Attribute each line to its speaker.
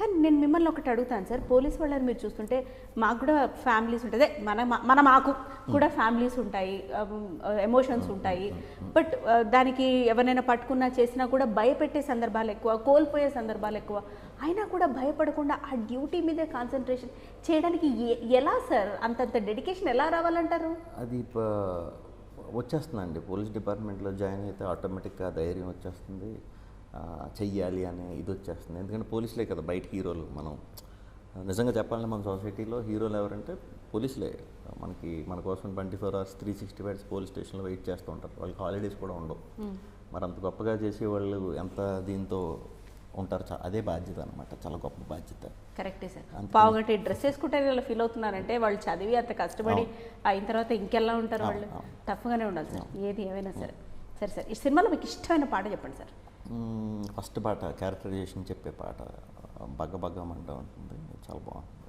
Speaker 1: కానీ నేను మిమ్మల్ని ఒకటి అడుగుతాను సార్. పోలీస్ వాళ్ళని మీరు చూస్తుంటే మాకు కూడా ఫ్యామిలీస్ ఉంటుంది మన మన మాకు కూడా ఫ్యామిలీస్ ఉంటాయి. ఎమోషన్స్ ఉంటాయి. బట్ దానికి ఎవరైనా పట్టుకున్నా చేసినా కూడా భయపెట్టే సందర్భాలు ఎక్కువ కోల్పోయే సందర్భాలు ఎక్కువ. అయినా కూడా భయపడకుండా ఆ డ్యూటీ మీదే కాన్సన్ట్రేషన్ చేయడానికి ఎలా సార్? అంతంత డెడికేషన్ ఎలా రావాలంటారు?
Speaker 2: అది ప- వచ్చేస్తుందండి. పోలీస్ డిపార్ట్మెంట్లో జాయిన్ అయితే ఆటోమేటిక్గా ధైర్యం వచ్చేస్తుంది. చెయ్యాలి అనే ఇది వచ్చేస్తుంది. ఎందుకంటే పోలీసులే కదా బయట హీరోలు మనం. నిజంగా చెప్పాలంటే మన సొసైటీలో హీరోలు ఎవరంటే పోలీసులే. మనకి మన కోసం twenty four hours three sixty fives police స్టేషన్లో వెయిట్ చేస్తూ ఉంటారు. వాళ్ళకి హాలిడేస్ కూడా ఉండవు. మరి అంత గొప్పగా చేసే వాళ్ళు ఎంత దీంతో ఉంటారు అదే బాధ్యత అనమాట చాలా గొప్ప బాధ్యత.
Speaker 1: కరెక్టే సార్. పావుగట్టి డ్రెస్ వేసుకుంటారు ఇలా ఫీల్ అవుతున్నారంటే వాళ్ళు చదివి అంత కష్టపడి అయిన తర్వాత ఇంకెలా ఉంటారు వాళ్ళు? టఫ్గానే ఉండాలి సార్. ఏది ఏమైనా సరే. సరే సార్ ఈ సినిమాలో మీకు ఇష్టమైన పాట చెప్పండి సార్.
Speaker 2: ఫస్ట్ పాట క్యారెక్టరైజేషన్ చెప్పే పాట బగ్గ బగ్గమంటూ ఉంటుంది. చాలా బాగుంటుంది.